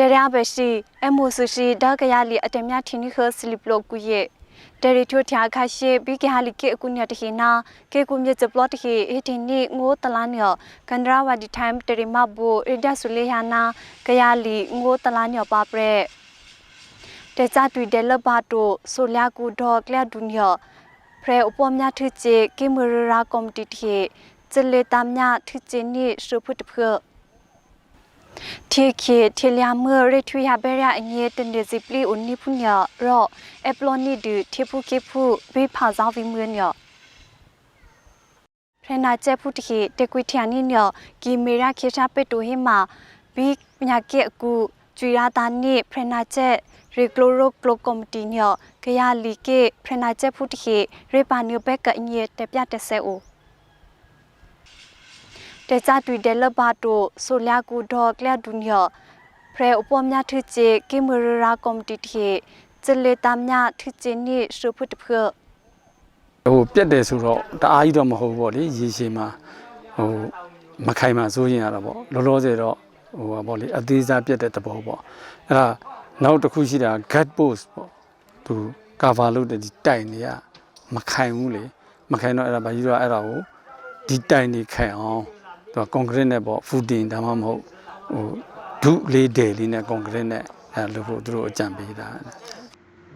တရဘရှိအမိုဆရှိဒါကရလီအတမြထင်းခစလီပလောကူရဲ့တရီထိုထျာခါရှိဘီကဟာလီကေအကုညတခိနာကေကုမြစပလော့တခိအတင်နီငိုတလာနီယကန်ဒရာဝဒီတိုင်တရီမဘူရဒဆူလေဟာနာကရလီငိုတလာနီယပါပရက်တေချာတူဒဲလဘာတိုဆိုလျာကူဒေါကလဒူနီယဖရဲအပေါ်မြထချေကေမရရာကောမတီတီကျလေတမ်ညာထချေနီရှုဖုတဖေ ทีเคเทเลียเมื่อเรทุยาเบรยาอันเยตันเดซิปลีอุนนิพุญญารอเอปลอนี่ดูเทพุเคพุวิภาซาวิเมือนยพระนาเจพุทธิเตกุทยานี่เนาะกีเมราเคชาเปตุเฮมาบิปญาเกกูจุยาตานี่พระนาเจรีโกลโรโกลคอมติเนาะกยาลีเกพระนาเจพุทธิเรปานิเ တေချာတူဒဲလဘာတိုဆိုလျာကူဒေါကလဒူနီယဖရဲအပေါ်မြထချေကေမရရာကောမတီတီကျလေတမ်ညာထချေနီရှုဖတ်ဖဟိုပြက်တယ်ဆိုတော့တအားကြီးတော့မဟုတ်ဘူးပေါ့လေရေရှည်မှာဟိုမခိုင်မှာစိုးရင်ရတာပေါ့လောလောဆယ်တော့ဟိုပါပေါ့လေအသေးစားပြက်တဲ့သဘောပေါ့အဲ့ဒါနောက်တစ်ခုရှိတာ gut post ပေါ့သူ cover လုပ်တဲ့ဒီတိုင်တွေကမခိုင်ဘူးလေမခိုင်တော့အဲ့ဒါဘာကြီးတော့အဲ့ဒါကိုဒီတိုင်တွေခိုင်အောင် သူက concrete နဲ့ပေါ့ footing ဒါမှမဟုတ်ဟိုဒုလေးဒယ်လေးနဲ့ concrete နဲ့အဲ့လိုဖို့သူတို့အကြံပေးတာ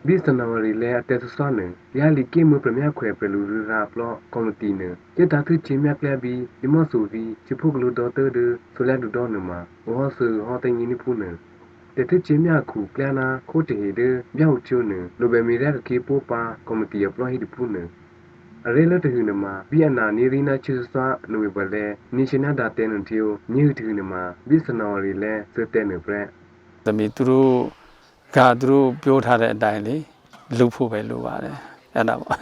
Bis January le ate su sone ya li ke mu premier khwe pe lu ra plo community ne ye da thu chin mya kle bi ni mo su bi chi phu glu do te de so la du do ne ma ho su ho te ni ni phu ne te thu chin mya khu kla na kho te he de mya hu chu ne lo be mi ra ke po pa community ya plo hi du phu ne အ ရေလတဟူနမှာဘီယနာနေရီနာချူစွာနဝေဘလေနီရှင်နာဒါတဲနတီယိုညူတူနမှာဘီစနော်ရီလဲစတဲ့နေပရက်သမီးသူတို့ကသူတို့ပြောထားတဲ့အတိုင်းလေလုပ်ဖို့ပဲလိုပါတယ်အဲ့ဒါပေါ့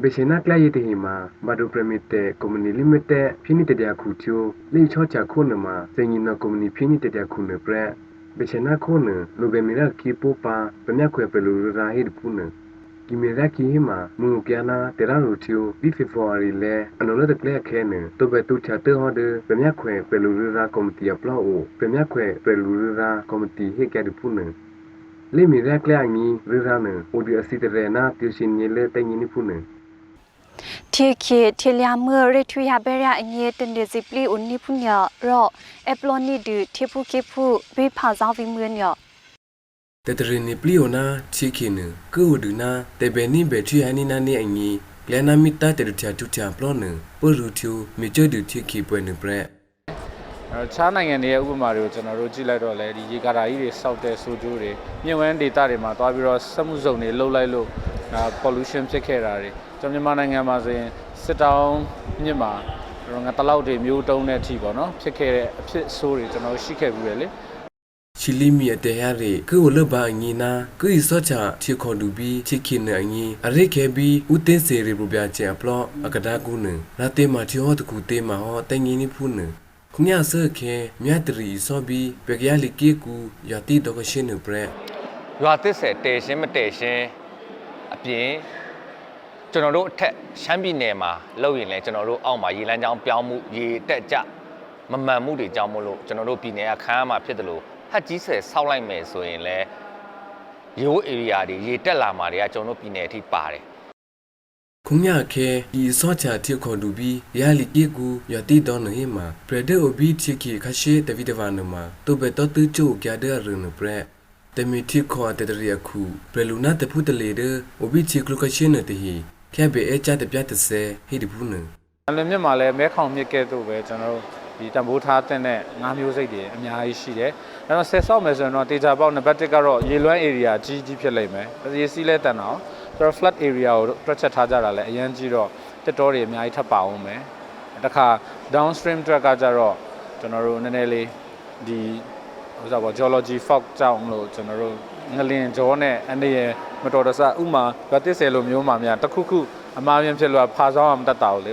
ဘေရှင်နာကလရတဲ့ဟီမှာဘာဒိုပရမီတဲကွန်မြူနီလီမိတက်ဖိနိတတရခုချိုလေချောချခုနမှာစင်ရင်နကွန်မြူနီဖိနိတတရခုနပရက်ဘေရှင်နာခုနလိုဘေမီရာကီပိုပါပမြခွေပလူရာဟိဒပူနဒီမီရာကီဟီမှာမူကျနာတရာရိုတီယိုဘီဖေဖော်ဝါရီလဲအနော်လတဲ့ကလခဲနေ kimezaki hima munukiana teraruthiu bi february le anolo de kle khene to be tu cha te hode pemya khwe pelurura committee aplo o pemya khwe pelurura committee he ka de pune le mi de kle angi rura ne odi asitere na tushin ni le te ni pune ทีคีทีลยาเมื่อเรทุยาเบรยาเงียตันเดซิปลีอุนนิพุญญารอเอปลอนีดือที่ผู้เก็บผู้วิภาซาวิเมือนยอ တတရနီပလီယိုနာချီခင်းကူဒူနာတေဘနီဘေထရီအနီနာနေအငီကလနာမီတာတေတျာတူချာပလောနပရူချူမီချဒူချီခီပွဲနပရက်အဲခြားနိုင်ငံတွေရဲ့ဥပမာတွေကိုကျွန်တော်တို့ကြည့်လိုက်တော့လေဒီရေကာတာကြီးတွေစောက်တဲ့ဆိုးကျိုးတွေမြင့်ဝန်းဒေတာတွေမှာသွားပြီးတော့စက်မှုစုံတွေလှုပ်လိုက်လို့ဒါ pollution ဖြစ်ခဲ့တာတွေကျွန်တော်မြန်မာနိုင်ငံမှာဆိုရင်စစ်တောင်းမြင့်မှာကျွန်တော်ငါတလောက်တွေမျိုးတုံးတဲ့အထိပေါ့နော်ဖြစ်ခဲ့တဲ့အဖြစ်ဆိုးတွေကျွန်တော်တို့ရှိခဲ့ပြီးတယ်လေ ချီလီမီအတေရရီကူလဘအငီနာကူဤစောချာချီခေါ်ဒူဘီချီခင်းနေအငီအရိခဲဘီဦးတင်းစေရီပူပြချေအပလောအကဒါကူနရာတေမာချီဟောတကူတေမာဟောတငီနီဖူနခုညဆခဲမြတ်တရီစောဘီဘေကရလီကေကူယတိတော့ကရှင်းနပရက်ရွာသစ်ဆယ်တဲရှင်းမတဲရှင်းအပြင်ကျွန်တော်တို့အထက်ရှမ်းပြည်နယ်မှာလုပ်ရင်လည်းကျွန်တော်တို့အောက်မှာရေလမ်းကြောင်းပြောင်းမှုရေတက်ကြမမှန်မှုတွေကြောင့်မို့လို့ကျွန်တော်တို့ပြည်နယ်ကခမ်းအမှာဖြစ်တယ်လို့ ဟတ်ကြီးဆယ်ဆောက်လိုက်မယ်ဆိုရင်လည်းရိုး area တွေရေတက်လာမှာတွေကကျွန်တော်တို့ပြည်နယ်အထိပါတယ်ခုညခဲဒီစောချာတိခေါ်ဒူဘီယာလီကေကူယတိတော်နေမှာပရဒေအိုဘီချီခီခရှေတဗီတဗာနမှာတုဘတော်တူချိုကြတဲ့ရနပရက်တမီတီခေါ်တဲ့ရခုပရလူနာတဖုတလေဒအိုဘီချီကလုကရှင်းတဲ့ဟီခဲဘေအချတဲ့ပြတ်တဲ့ဟိဒီဘူးနအလမြင့်မှာလည်းမဲခေါင်မြစ်ကဲ့သို့ပဲကျွန်တော်တို့ ဒီတံပိုးထားတဲ့နဲ့ငါးမျိုးစိတ်တွေအများကြီးရှိတယ်။ဒါတော့ဆက်ဆောက်မယ်ဆိုရင်တော့တေချာပေါက်နံပါတ်1ကတော့ရေလွှမ်း area ကြီးကြီးဖြစ်လိမ့်မယ်။ရေစီးလဲတန်တော့ဆိုတော့ flat area ကိုတွက်ချက်ထားကြတာလည်းအရင်ကြီးတော့တက်တော်တွေအများကြီးထပ်ပါအောင်မယ်။တခါ downstream track ကကြတော့ကျွန်တော်တို့နည်းနည်းလေးဒီဟိုစားပေါ့ geology fog ကြောင့်မလို့ကျွန်တော်တို့ငလင်ကြောနဲ့အနေရမတော်တဆဥမာဗတ်တစ်ဆယ်လိုမျိုးမှများတစ်ခုခုအမှားပြန်ဖြစ်လို့ဖာဆောင်အောင်မတတ်တာကိုလေ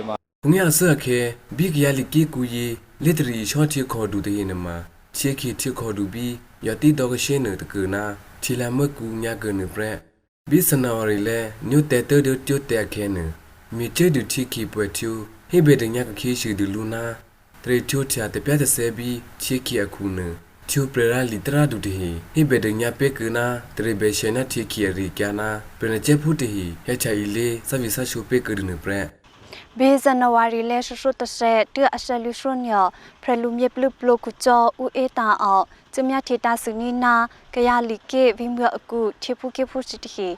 မှာခုညဆခဲဘီကယာလီကေကူယေလက်တရီရှော့တီခေါ်ဒူတဲ့နမှာချေခီတီခေါ်ဒူဘီယတိတော့ကရှင်းတဲ့ကနာချီလာမကူညကနပရက်ဘီစနာဝရီလဲညွတဲ့တဲ့တွတ်တဲ့ခဲနမြေချေဒူတီခီပွဲချူဟိဘေတညကခေရှိဒူလူနာတရီချိုချာတပြတဲ့ဆဲဘီချေခီအခုန Chu prera litera du de hi hi be de nya pe kana tre be shena thi ki ri kya na pe na che phu de hi he cha i le sa vi sa shu pe ka ne pre ဘေဇန်နဝါရီလဲရှုရှုတဆက်တအဆလူရှုညဖရလူမြေပလုပလုကူချောဦးအေတာအောင်ကျမြထေတာစုနီနာကရလီကေဝိမြအကူထေဖူကေဖူစီတဟီ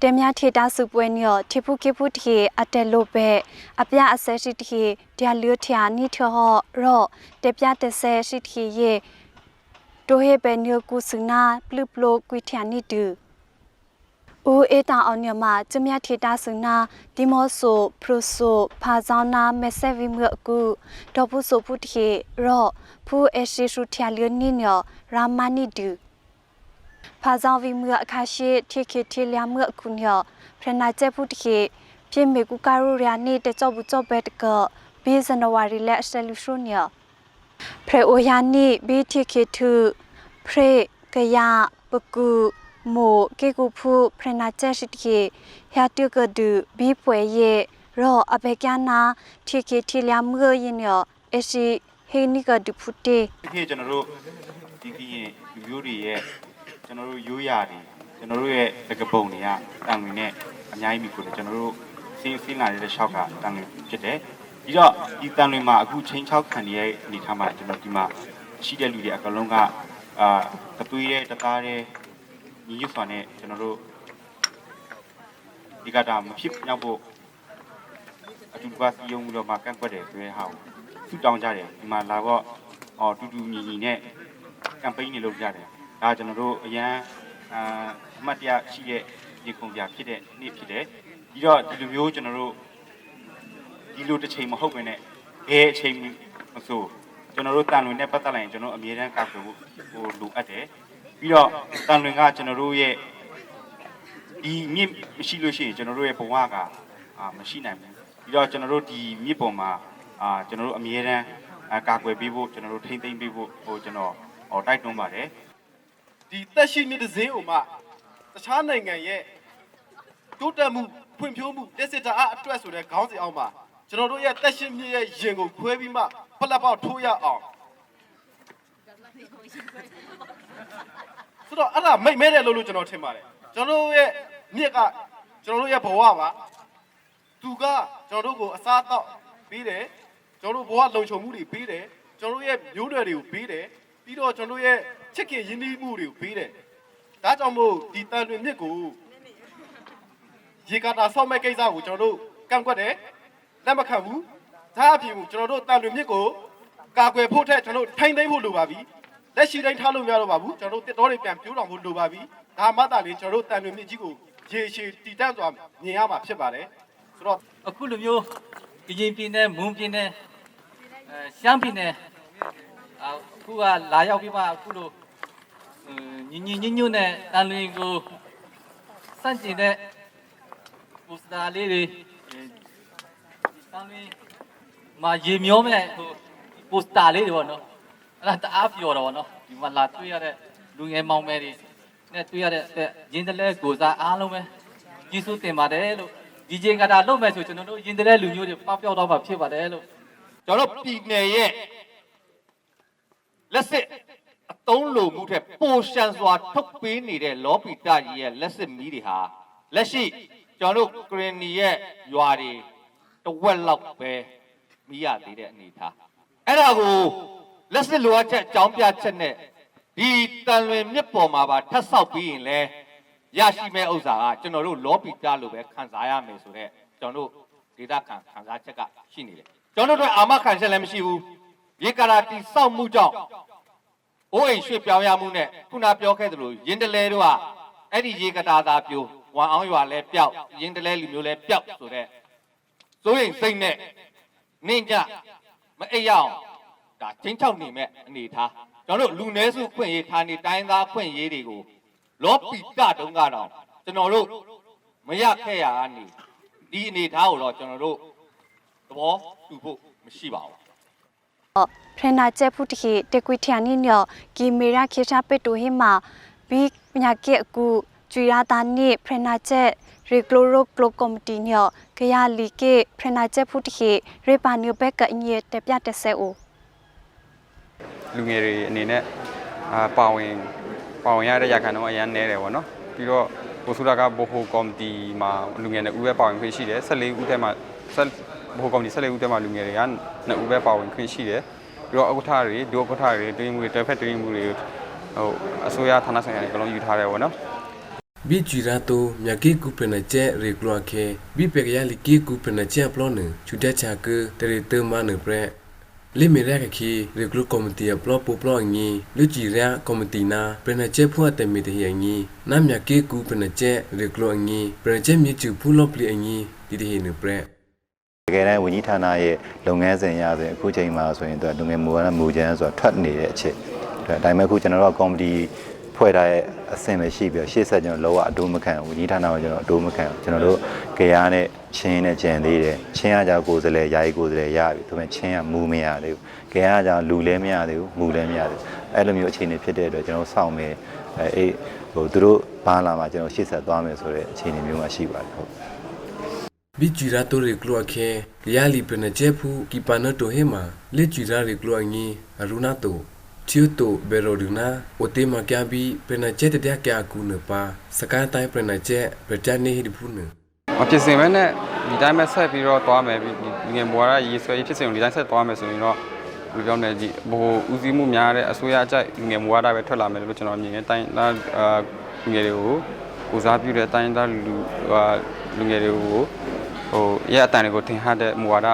တမြထေတာစုပွဲညထေဖူကေဖူတဟီအတဲလိုပဲအပြအဆဲရှိတဟီတရားလျောထယာနီထောရော့တပြတဆဲရှိတဟီယေတိုဟေပဲညကူစုနာပလုပလုကွီထယာနီတူ ဦးအေတာအောင်ညမကျမြထေတာစုနာဒီမော့ဆိုပရိုဆိုဖာဇောင်းနာမက်ဆက်ဗီမြအကူဒေါ်ဖူဆိုဖူတီရော့ဖူအရှိရှုထျာလျနီညရာမနီဒူဖာဇောင်းဗီမြအခါရှိထေခေထေလျမြအကူညဖရနာကျက်ဖူတီပြေမေကူကာရူရယာနေတကြောဘူးကြောဘက်ကဘေဇန်နဝါရီလက်အစလူရှုညဖရအိုယာနီဘေထေခေထုဖရကရပကူ မိုကေကူဖူဖရနာချက်ရှိတီဟာတုကဒူဘီပွဲယေရောအဘေကနာတီကေတီလျာမွေရင်ယောအရှိဟေနီကဒူဖူတေဒီခေတ်ကျွန်တော်တို့ဒီကရင်လူမျိုးတွေရဲ့ကျွန်တော်တို့ရိုးရာတွေကျွန်တော်တို့ရဲ့တကပုံတွေကတန်ဝင်နဲ့အများကြီးမိကိုတယ်ကျွန်တော်တို့စင်းစင်းလာတဲ့ရှောက်ကတန်ဝင်ဖြစ်တယ်ပြီးတော့ဒီတန်ဝင်မှာအခုချင်းချောက်ခံနေတဲ့အနေထားမှာကျွန်တော်ဒီမှာရှိတဲ့လူတွေအကလုံးကအာတသွေးတဲ့တကားတဲ့ ညီညွတ်စွာနဲ့ကျွန်တော်တို့ဒီကတာမဖြစ်ရောက်ဖို့အတူတကွစီယုံပြီးတော့မှကန့်ကွက်တယ်ဆိုတဲ့ဟာကိုသူတောင်းကြတယ်ဒီမှာလာတော့ဟောတူတူညီညီနဲ့ကမ်ပိန်းတွေလုပ်ကြတယ်ဒါကျွန်တော်တို့အရန်အာအမှတ်တရရှိတဲ့ရေကုန်ပြဖြစ်တဲ့နေ့ဖြစ်တယ်ပြီးတော့ဒီလိုမျိုးကျွန်တော်တို့ဒီလိုတစ်ချိန်မဟုတ်ဘဲနဲ့ဘယ်အချိန်မဆိုကျွန်တော်တို့တန်လွင်နဲ့ပတ်သက်လာရင်ကျွန်တော်အမြဲတမ်းကောက်ဖို့ဟိုလိုအပ်တယ် ပြီးတော့တန်လွင်ကကျွန်တော်တို့ရဲ့ဒီမြင့်မရှိလို့ရှိရင်ကျွန်တော်တို့ရဲ့ဘဝကအာမရှိနိုင်ဘူးပြီးတော့ကျွန်တော်တို့ဒီမြစ်ပေါ်မှာအာကျွန်တော်တို့အမြဲတမ်းအာကာကွယ်ပေးဖို့ကျွန်တော်တို့ထိမ့်သိမ့်ပေးဖို့ဟိုကျွန်တော်ဟောတိုက်တွန်းပါတယ်ဒီတက်ရှိမြစ်တစ်စင်းကိုမှတခြားနိုင်ငံရဲ့တိုးတက်မှုဖွံ့ဖြိုးမှုတက်စစ်တာအအတွက်ဆိုတဲ့ခေါင်းစဉ်အောက်မှာကျွန်တော်တို့ရဲ့တက်ရှိမြစ်ရဲ့ရင်ကိုခွဲပြီးမှဖလက်ပေါက်ထိုးရအောင် ဆိုတော့အဲ့ဒါမိတ်မဲတယ်လို့လို့ကျွန်တော်ထင်ပါတယ်ကျွန်တော်တို့ရဲ့မြစ်ကကျွန်တော်တို့ရဲ့ဘဝပါသူကကျွန်တော်တို့ကိုအစားအသောက်ပေးတယ်ကျွန်တော်တို့ဘဝလုံခြုံမှုတွေပေးတယ်ကျွန်တော်တို့ရဲ့မျိုးနွယ်တွေကိုပေးတယ်ပြီးတော့ကျွန်တော်တို့ရဲ့ချစ်ခင်ရင်းနှီးမှုတွေကိုပေးတယ်ဒါကြောင့်မို့ဒီတန်လွင်မြစ်ကိုရေကာတာဆောက်မဲ့ကိစ္စကိုကျွန်တော်တို့ကန့်ကွက်တယ်လက်မခံဘူးဒါအပြင်ကျွန်တော်တို့တန်လွင်မြစ်ကိုကာကွယ်ဖို့ထက်ကျွန်တော်တို့ထိုင်သိမ်းဖို့လိုပါပြီ လက်ရှိတိုင်းထားလို့မရတော့ပါဘူးကျွန်တော်တို့တစ်တော်တွေပြန်ပြိုးတော်ဖို့လိုပါပြီဒါမှသာလေကျွန်တော်တို့တန်လွင်မြစ်ကြီးကိုရေရှည်တည်တံ့စွာမြင်ရမှာဖြစ်ပါတယ်ဆိုတော့အခုလိုမျိုးကရင်ပြည်နယ်မွန်ပြည်နယ်အဲရှမ်းပြည်နယ်အခုကလာရောက်ပြီးမှအခုလိုညီညီညွတ်ညွတ်နဲ့တန်လွင်ကိုစန့်ကျင်တဲ့ပိုစတာလေးတွေတန်လွင်မှာရေမျောမဲ့ဟိုပိုစတာလေးတွေပေါ့နော် အဲ့ဒါတအားပျော်တော့ပေါ့နော်ဒီမှာလာတွေ့ရတဲ့လူငယ်မောင်မယ်တွေနဲ့တွေ့ရတဲ့ရင်းတလဲကိုစားအားလုံးပဲကျေးဇူးတင်ပါတယ်လို့ဒီချိန်ကတာလုပ်မယ်ဆိုကျွန်တော်တို့ရင်တည်းလူမျိုးတွေပပျောက်တော့မှဖြစ်ပါတယ်လို့ကျွန်တော်တို့ပြည်နယ်ရဲ့လက်စစ်အတုံးလိုမှုတဲ့ပိုရှန်စွာထုတ်ပေးနေတဲ့လောပီတာကြီးရဲ့လက်စစ်မီးတွေဟာလက်ရှိကျွန်တော်တို့ကရင်နီရဲ့ရွာတွေတဝက်လောက်ပဲမီးရသေးတဲ့အနေထားအဲ့ဒါကို လက်စစ်လိုအပ်ချက်အကြောင်းပြချက်နဲ့ဒီတန်လွင်မြစ်ပေါ်မှာပါထပ်ဆောက်ပြီးရင်လဲရရှိမဲ့ဥစ္စာကကျွန်တော်တို့လောပီတာလိုပဲခံစားရမယ်ဆိုတော့ကျွန်တော်တို့ဒေတာခံခံစားချက်ကရှိနေတယ်ကျွန်တော်တို့အာမခံချက်လည်းမရှိဘူးရေကာရာတီစောက်မှုကြောင့်အိုးအိမ်ရွှေ့ပြောင်းရမှုနဲ့ခုနပြောခဲ့သလိုရင်းတလဲတို့ကအဲ့ဒီရေကတာသာပြိုဝမ်အောင်ရွာလဲပျောက်ရင်းတလဲလူမျိုးလဲပျောက်ဆိုတော့စိုးရိမ်စိတ်နဲ့နင့်ကြမအိပ်ရအောင် ဒါချင်းချောက်နေမဲ့အနေထားကျွန်တော်တို့လူနည်းစုခွင့်ရေးဌာနေတိုင်းသားခွင့်ရေးတွေကိုလောပီတတုံးကတော့ကျွန်တော်တို့မရခဲ့ရကနေဒီအနေထားကိုတော့ကျွန်တော်တို့သဘောတူဖို့မရှိပါဘူးဖရနာချက်ဖူတီတေကွီထျာနီညကီမေရာခေချာပက်တိုဟီမာဘီညာကေအကူကျွီရာတာနိဖရနာချက်ရီကလိုရိုကလိုကော်မတီညကရလီကေဖရနာချက်ဖူတီရေပါညဘက်ကအညေတပြတ်တဆဲအို လူငယ်တွေအနေနဲ့အာပါဝင်ပါဝင်ရတဲ့ရခိုင်တော့အရန်နေတယ်ပေါ့နော်ပြီးတော့ဘိုဆူလာကဘိုဟိုကော်မတီမှာလူငယ်တွေဦးပဲပါဝင်ခွင့်ရှိတယ်14ဦးထဲမှာဆက်ဘိုဟိုကော်မတီ14ဦးထဲမှာလူငယ်တွေက2ဦးပဲပါဝင်ခွင့်ရှိတယ်ပြီးတော့ဥက္ကဋ္ဌတွေဒုဥက္ကဋ္ဌတွေတွင်းမှုတွေတစ်ဖက်တွင်းမှုတွေဟိုအစိုးရဌာနဆိုင်ရာတွေအကုန်လုံးယူထားတယ်ပေါ့နော် bi jira to mya ke ku pena che re klo ke bi pe ya li ke ku pena che plo ne chu da cha ke te re te ma ne pre le me ra ke ki re klo committee ya plo po plo ni lu ji ra committee na pena che phu te me te ya ni na mya ke ku pena che re klo ni pena che mi chu phu lo pli ni di de ne pre တကယ်တမ်းဝန်ကြီးဌာနရဲ့လုပ်ငန်းစဉ်ရဆိုရင်အခုချိန်မှာဆိုရင်သူကလူငယ်မူဝါဒမူကြမ်းဆိုတာထွက်နေတဲ့အချက်ဒါပေမဲ့အခုကျွန်တော်တို့ကကော်မတီ ဖွဲ့ထားတဲ့အဆင့်ပဲရှိပြီးတော့ရှေ့ဆက်ကျွန်တော်လောကအတိုးမခံဘူးဝန်ကြီးဌာနကကျွန်တော်အတိုးမခံဘူးကျွန်တော်တို့ကြရားနဲ့ချင်းနဲ့ကြံသေးတယ်ချင်းကကြောင့်ကိုယ်စလဲယာယီကိုယ်စလဲရပြီဒါပေမဲ့ချင်းကမူမရသေးဘူးကြရားကြောင့်လူလည်းမရသေးဘူးမူလည်းမရသေးဘူးအဲ့လိုမျိုးအခြေအနေဖြစ်တဲ့အတွက်ကျွန်တော်စောင့်မယ်အဲအေးဟိုသူတို့ဘာလာမှာကျွန်တော်ရှေ့ဆက်သွားမယ်ဆိုတဲ့အခြေအနေမျိုးမှရှိပါတယ်ဟုတ် bi jira to re klo ke ya li pena che phu ki pa na to he ma le jira re klo ni aruna to chiu to bero duna o te ma kya bi pena che te ya kya ku ne pa sakai tai pena che beta ne hi phu ne မဖြစ်စင်ပဲနဲ့ဒီတိုင်းပဲဆက်ပြီးတော့သွားမယ်ဒီငွေမွာရရေးဆွဲရေးဖြစ်စင်ကိုဒီတိုင်းဆက်သွားမယ်ဆိုရင်တော့လူကြောင့်လည်းဒီဘိုးဦးစီးမှုများတဲ့အစိုးရအကြိုက်ငွေမွာရပဲထွက်လာမယ်လို့ကျွန်တော်မြင်တယ်တိုင်းသားအာငွေတွေကိုဦးစားပြုတဲ့တိုင်းသားလူဟာလူငယ်တွေကိုဟိုရဲ့အတန်တွေကိုထင်ဟတဲ့မူဝါဒ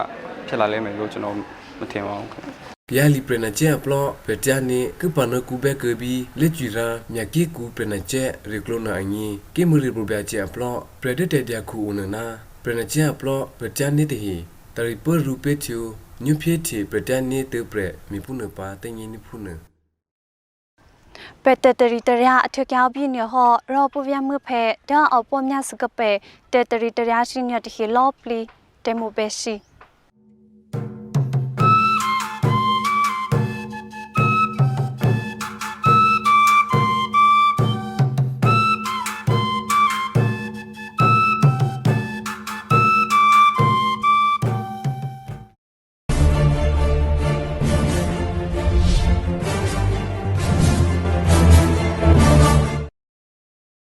ဖြစ်လာလိမ့်မယ်လို့ကျွန်တော်မထင်ပါဘူးခင်ဗျ ya li prena che plo beta ne ku pa na ku be ke bi le jira mya ki ku prena che re klo na ani ke mu ri pro bya che plo predicted ya ku una na prena che plo beta ne te hi tari per ru pe chu nyu phe thi beta ne te pre mi pu na pa te ni ni pu na ပက်တတရီတရအထက်ကြောက်ပြင်းရဟောရောပပြမဖဲဒါအောပေါ်မြစကပဲတတရီတရရှိညတဟီလောပလီတေမိုပဲရှိ